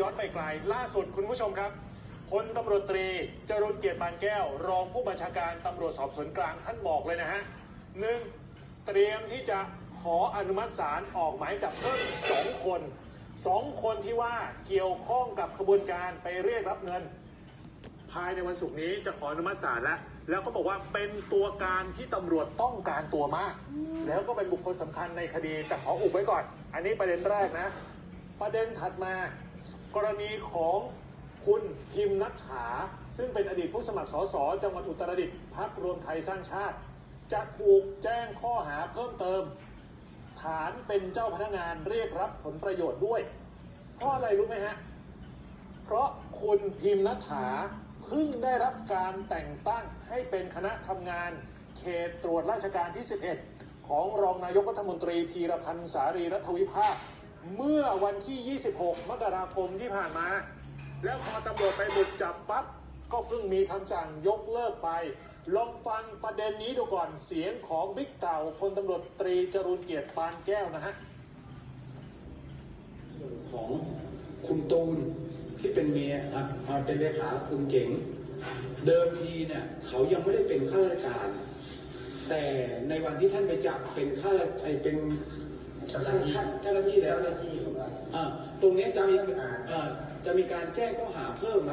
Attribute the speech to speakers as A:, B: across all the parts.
A: ย้อนไปไกล ล่าสุดคุณผู้ชมครับพลตำรวจตรีจรุนเกียรติปานแก้ว รองผู้บัญชาการตำรวจสอบสวนกลางท่านบอกเลยนะฮะหนึ่งเตรียมที่จะขออนุมัติศาลออกหมายจับเพิ่มสองคนสองคนที่ว่าเกี่ยวข้องกับขบวนการไปเรียกรับเงิน ภายในวันศุกร์นี้จะขออนุมัติศาลแล้วแล้วเขาบอกว่าเป็นตัวการที่ตำรวจต้องการตัวมาก แล้วก็เป็นบุคคลสำคัญในคดีแต่ขออุบไว้ก่อน อันนี้ประเด็นแรกนะ ประเด็นถัดมา กรณีของคุณพิมพ์นัทถาซึ่งเป็นอดีตผู้สมัครสสจังหวัดอุตรดิตถ์พักรวมไทยสร้างชาติ จะถูกแจ้งข้อหาเพิ่มเติม ฐานเป็นเจ้าพนักงานเรียกรับผลประโยชน์ด้วย เพราะอะไรรู้ไหมฮะ เพราะคุณพิมพ์นัฐาเพิ่งได้รับการแต่งตั้งให้เป็นคณะทำงานเขตตรวจราชการที่ 11 ของรองนายกรัฐมนตรีพีรพันธ์สารีรัฐวิภาค เมื่อวันที่ 26 มกราคมที่ผ่านมา แล้วพอตำรวจไปบุกจับปั๊บ ก็เพิ่งมีคำสั่งยกเลิกไป ลองฟังประเด็นนี้ดูก่อนเสียงของบิ๊กเต่าพลตำรวจตรีจรูนเกียรติปานแก้วนะฮะ
B: ของคุณตูนที่เป็นเมียอะเป็นเลขาคุณเจ๋ง เดิมทีเนี่ยเขายังไม่ได้เป็นข้าราชการ แต่ในวันที่ท่านไปจับเป็นข้าราชเป็น
C: เจ้าหน้าที่
B: เจ้าหน้าที่แล้ว
C: เจ้าห
B: เนี่ย
C: น้าที่ของเรา
B: อะตรงเนี้ยจะมีอะจะมีการแจ้งข้อหาเพิ่มไหม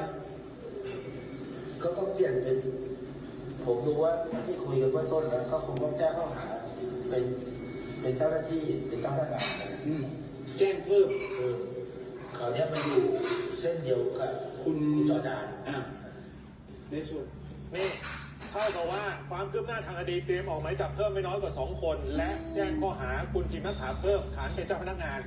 C: ก็ต้องเปลี่ยนเป็นผมดูว่าที่คุยกันเบื้องต้นแล้วก็คงต้องแจ้งข้อหาเป็นเป็นเจ้าหน้าที่เป็นเจ้าพนักงาน
B: อืมแจ้งเพิ่ม
C: คือเขาวเนี้ยมาอยู่เส้นเดียวกับ
B: คุณ
C: จอดาน
B: อะในส่วน
A: นี่ เท่ากับว่าความคืบหน้าทางคดีเตรียมออกหมายจับเพิ่มไม่น้อยกว่า 2 คน และแจ้งข้อหาคุณพิมพ์นักถาเพิ่มฐานเป็นเจ้าพนักงาน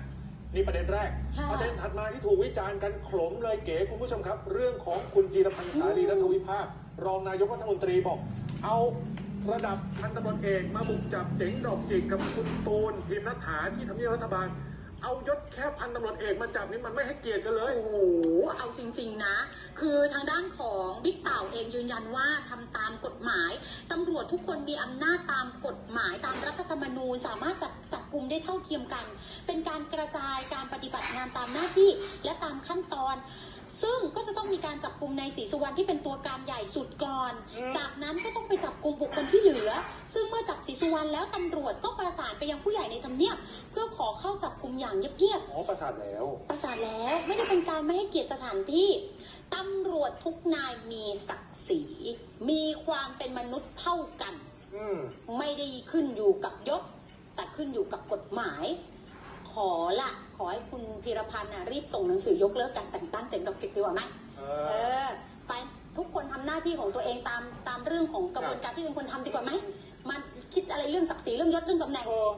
A: นี่ประเด็นแรก
D: ค่ะ
A: ประเด็นถัดมาที่ถูกวิจารณ์กันโขลมเลยเก๋คุณผู้ชมครับ เรื่องของคุณพีรพันธ์สารีรัฐวิภาค รองนายกรัฐมนตรีบอก เอาระดับพันตำรวจเอกมาบุกจับเจ๋งดอกจิกกับคุณตูนพิมพ์นักถาที่ทำเนียบรัฐบาล เอายศแค่พันตำรวจเอกมาจับนี่มันไม่ให้เกียรติกันเลย
D: โอ้โห เอาจริง ๆ นะ คือทางด้านของบิ๊กเต่าเองยืนยันว่าทำตามกฎหมายตำรวจทุกคนมีอำนาจตามกฎหมายตามรัฐธรรมนูญสามารถจับจับกลุ่มได้เท่าเทียมกัน เป็นการกระจายการปฏิบัติงานตามหน้าที่และตามขั้นตอน ซึ่งก็จะต้องมีการจับกลุ่มในศรีสุวรรณที่เป็นตัวการใหญ่สุดก่อน จากนั้นก็ต้องไปจับกลุ่มบุคคลที่เหลือ ซึ่งเมื่อจับศรีสุวรรณแล้วตำรวจก็ประสานไปยังผู้ใหญ่ในทำเนียบเพื่อขอเข้าจับกลุ่มอย่างเงียบๆ
A: อ๋อประสาทแล้ว
D: ประสานแล้วไม่ได้เป็นการไม่ให้เกียรติสถานที่ ตำรวจทุกนายมีศักดิ์ศรี มีความเป็นมนุษย์เท่ากัน
A: อืม
D: ไม่ได้ขึ้นอยู่กับยศ แต่ขึ้นอยู่กับกฎหมาย ขอละขอให้คุณพีรพันธ์น่ะรีบส่งหนังสือยกเลิกการแต่งตั้งเจ๋งดอกจิกดีกว่าไหม
A: เอ
D: เอ
A: อ
D: อไปทุกคนทำหน้าที่ของตัวเองตามตามเรื่องของกระบวนการที่เป็นคนทำดีกว่าไหมมันคิดอะไรเรื่องศักดิ์ศรีเรื่องยศเรื่องตำแหน่ง
A: เออ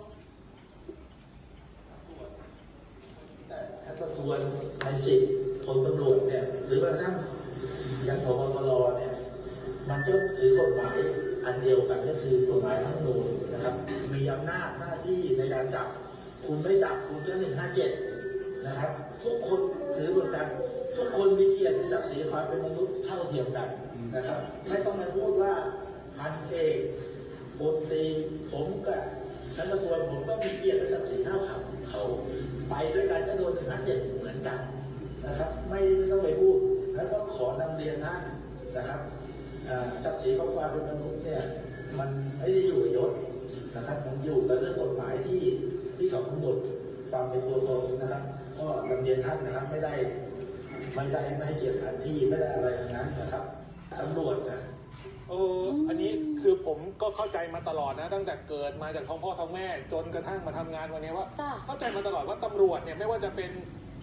C: แต่ถ้าประทวนในสิทธิ์พลตำรวจเนี่ยห รือแม้กระทั่งอย่างพบตรเนี่ยมันก็ถือกฎหมายอันเดียวกันก็คือกฎหมายทั้งนูญนะครับ มีอำนาจหน้าที่ในการจับ คุณไม่จับคุณก็หนึ่งห้าเจ็ดนะครับ ทุกคนถือเหมือนกัน ทุกคนมีเกียรติมีศักดิ์ศรีความเป็นมนุษย์เท่าเทียมกันนะครับ ไม่ต้องมาพูดว่าพันเอกบนตีผมกับชั้นประทวผมก็มีเกียรติและศักดิ์ศรีเท่าเขาเขา ไปด้วยกันก็โดนหนึ่งห้าเจ็ดเหมือนกันนะครับ ไม่ต้องไปาศักดิ์ศรีของความเป็นมนุษย์เนี่ยมันไม่ได้อยู่กับยศนะครับมันอยู่กับเรื่องกฎหมายที่ที่เขากำหนดความเป็นตัวตนนะครับ ก็นำเรียนท่านนะครับไม่ได้ไม่ได้ไม่ให้เกียรติสถานที่ไม่ได้อะไรทั้งนั้นนะครับตำรวจนะ
A: เอออันนี้คือผมก็เข้าใจมาตลอดนะ ตั้งแต่เกิดมาจากท้องพ่อท้องแม่ จนกระทั่งมาทำงานวันนี้ว่า
D: จ้ะ
A: เข้าใจมาตลอดว่าตำรวจเนี่ยไม่ว่าจะเป็น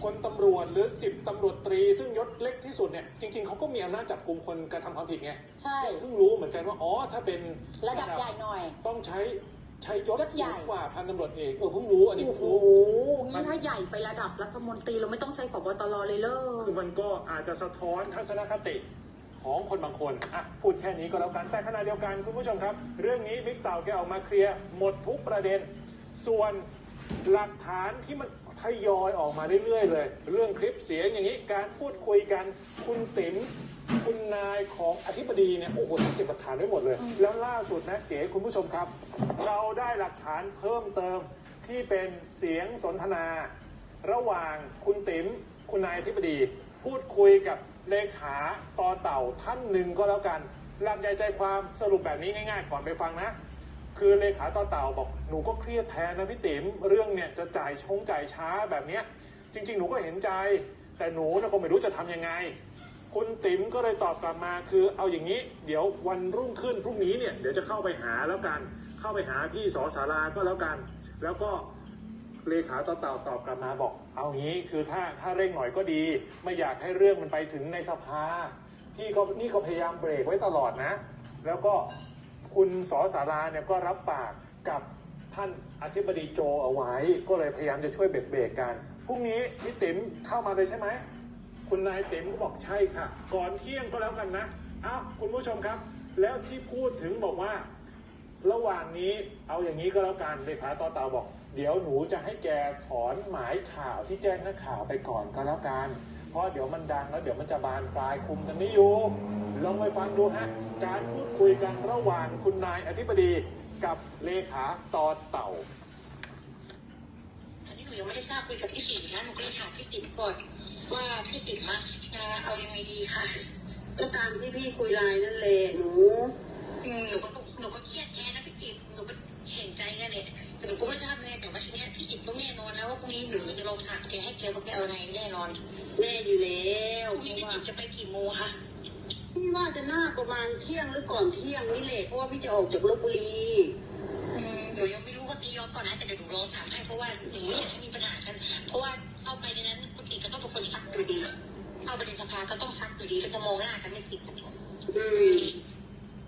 A: พลตำรวจหรือสิบตำรวจตรี ซึ่งยศเล็กที่สุดเนี่ยจริง ๆเขาก็มีอำนาจจับกลุ่มคนกระทำความผิดไง
D: ใช่
A: เพิ่งรู้เหมือนกันว่าอ๋อถ้าเป็น
D: ระดับใหญ่หน่อย
A: ต้องใช้ใช้ยศ
D: ยศใหญ่
A: สูงกว่าพันตำรวจเอกเออเพิ่งรู้อันนี้
D: โอ้
A: เพิ่ง
D: โห
A: รู้
D: งั้นถ้าใหญ่ไประดับรัฐมนตรีเราไม่ต้องใช้ผบตรเลยเล
A: คือยมันก็อาจจะสะท้อนทัศนคติของคนบางคนอะพูดแค่นี้ก็แล้วกันแต่ขณะเดียวกันคุณผู้ชมครับ เรื่องนี้บิ๊กเต่าแกออกมาเคลียร์หมดทุกประเด็น ส่วนหลักฐานที่มัน ทยอยออกมาเรื่อยๆเลย เรื่องคลิปเสียงอย่างนี้การพูดคุยกันคุณติ๋มคุณนายของอธิบดีเนี่ยโอ้โหต้องเก็บหลักฐานไว้หมดเลย แล้วล่าสุดนะเก๋คุณผู้ชมครับ เราได้หลักฐานเพิ่มเติมที่เป็นเสียงสนทนา ระหว่างคุณติ๋มคุณนายอธิบดี พูดคุยกับเลขาต่อเต่าท่านหนึ่งก็แล้วกันหลักใหญ่ใจความสรุปแบบนี้ง่ายๆ ก่อนไปฟังนะ คือเลขาต่อเต่าบอกหนูก็เครียดแทนนะพี่ติ๋มเรื่องเนี่ยจะจ่ายชงจ่ายช้าแบบเนี้ยจริง ๆ หนูก็เห็นใจ แต่หนูนะก็ไม่รู้จะทำยังไง คุณติ๋มก็เลยตอบกลับมาคือเอาอย่างนี้ เดี๋ยววันรุ่งขึ้นพรุ่งนี้เนี่ยเดี๋ยวจะเข้าไปหาแล้วกัน เข้าไปหาพี่สอสาราก็แล้วกัน แล้วก็เลขาต่อเต่าตอบกลับมาบอก เอางี้คือถ้าถ้าเร่งหน่อยก็ดี ไม่อยากให้เรื่องมันไปถึงในสภาพี่ก็นี่ก็พยายามเบรกไว้ตลอดนะ แล้วก็ คุณสอสาราเนี่ยก็รับปากกับท่านอธิบดีโจเอาไว้ ก็เลยพยายามจะช่วยเบรกเบรกๆกันพรุ่งนี้พี่ติ๋มเข้ามาเลยใช่ไหมคุณนายติ๋มก็บอกใช่ค่ะ ก่อนเที่ยงก็แล้วกันนะอ้าวคุณผู้ชมครับ แล้วที่พูดถึงบอกว่า ระหว่างนี้เอาอย่างนี้ก็แล้วกันเลขาต่อเตาบอก เดี๋ยวหนูจะให้แกถอนหมายข่าวที่แจ้งนักข่าวไปก่อนก็แล้วกัน ราะเดี๋ยวมันดังแล้วเดี๋ยวมันจะบานปลายคุมกันไม่อยู่ลองไปฟังดูฮะ การพูดคุยกันระหว่างคุณนายอธิบดีกับเลขาต่อเต่า
E: อันนี้หนูยังไม่ได้ทราบคุยกับพี่ติ๋มนะหนูก็เลยถามพี่ติ๋มก่อนว่าพี่ติ๋มอะจะเอายังไงดีค่ะ
F: ก็ตามที่พี่คุยไลน์นั่นแหละหนู
E: อืมหนูก็หนูก็เครียดแทนนะพี่ติ๋มหนูก็เห็นใจแกันเนี่ยแต่ หนูก็ไม่ทราบไงแต่ว่าทีเนี้ยพี่ติ๋มต้องแน่นอนแล้วว่าพรุ่งนี้หนูจะลองถามแกให้แกว่าแกเอาไงแน่นอน
F: แน่อยู่แล้ว
E: พรุ่ง
F: เพ
E: นี้
F: ราะ
E: พี่
F: ว่า
E: ติ๋มจะไปกี่โมงคะ
F: พี่ว่าจะน่าประมาณเที่ยงหรือก่อนเที่ยงนี่แหละเพราะว่าพี่จะออกจากลบบุรี
E: อืมหนูยังไม่รู้ว่าตียอนก่อนนะแต่เดี๋ยวหนูรอถามให้เพราะว่าหนูไม่อยากให้มีปัญหากัน เพราะว่าเข้าไปในนั้นคุณติ๋มก็ต้องเป็นคนซักอยู่ดี เข้าไปในสภาก็ต้องซักอยู่ดีแล้วก็มองหน้ากันไม่ติด
F: อืม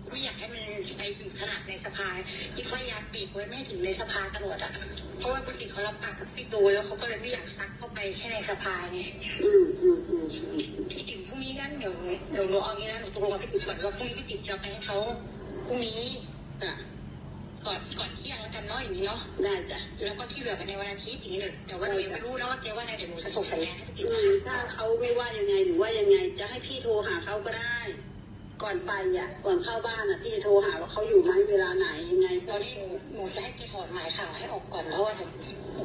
E: ไม่อยากให้มันไปถึงขนาดในสภาที่พยายามปีกไว้ไม่ถึงในสภาตำรวจอะเพราะว่าคุณติเขารับปากกับพี่โดแล้วเขาก็เลยไม่อยากซักเข้าไปแค่ในสภาไง
F: อืมอืมอืม
E: พี่ติ๋มพรุ่งนี้งั้นเดี๋ยวเดี๋ยวหนูเอางี้นะหนูตกลงกับพี่ติ๋มก่อนว่าพรุ่งนี้พี่ติ๋มจะไปให้เขาพรุ่งนี้
F: อะ
E: ก่อนก่อนเที่ยงแล้วกันเนาะอย่างนี้เนาะ
F: ได้จ้ะ
E: แล้วก็ที่เหลือไปในวันอาทิตย์อย่างนี้เลยแต่ว่าหนูยังไม่รู้นะว่าแกว่าไงเดี๋ยวหนูจะส่งสัญญาณให้พี่ติ๋
F: มถ้าเขาไม่ว่ายังไงหรือว่ายังไง จะให้พี่โทรหาเขาก็ได้ ก่อนไปอะ ก่อนเข้าบ้านอะพี่จะโทรหาว่าเขาอยู่ไหมเวลาไหนยังไง
E: ต
F: ก็
E: อนนี้หนูหนูจะให้แกถอนหมายข่าวให้ออกก่อนเพราะว่าเดี๋ยว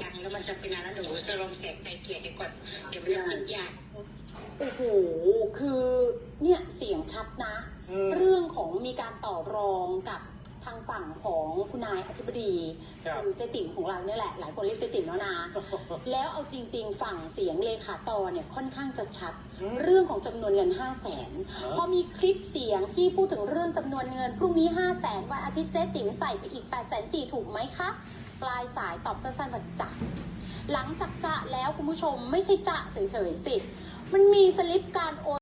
E: ดังแล้วมันจะเป็นอะไรแล้วเดี๋ยวหนูจะลองแสกไปเกลี่ยกันก่อนเดี๋ยวมันจะเป็นยาก
D: โอ้โหคือเนี่ยเสียงชัดนะ
A: อืม
D: เรื่องของมีการต่อรองกับ ทางฝั่งของคุณนายอธิบดี
A: ครับ
D: หรือเจติ่มของเราเนี่ยแหละ หลายคนเรียกเจติ่มแล้วนะ แล้วเอาจริง ๆ ฝั่งเสียงเลขาตอเนี่ยค่อนข้างจะชัดเรื่องของจำนวนเงิน 5 0 0แสนพอมีคลิปเสียงที่พูดถึงเรื่องจำนวนเงิน พรุ่งนี้ 5 0 0แสนวันอาทิตย์เจ๊ติ๋มใส่ไปอีก 8 4 0 0 0ถูกไหมคะปลายสายตอบสั้นๆว่าจ้ะหลังจากจะแล้วคุณผู้ชมไม่ใช่จะเฉยๆสิ มันมีสลิปการ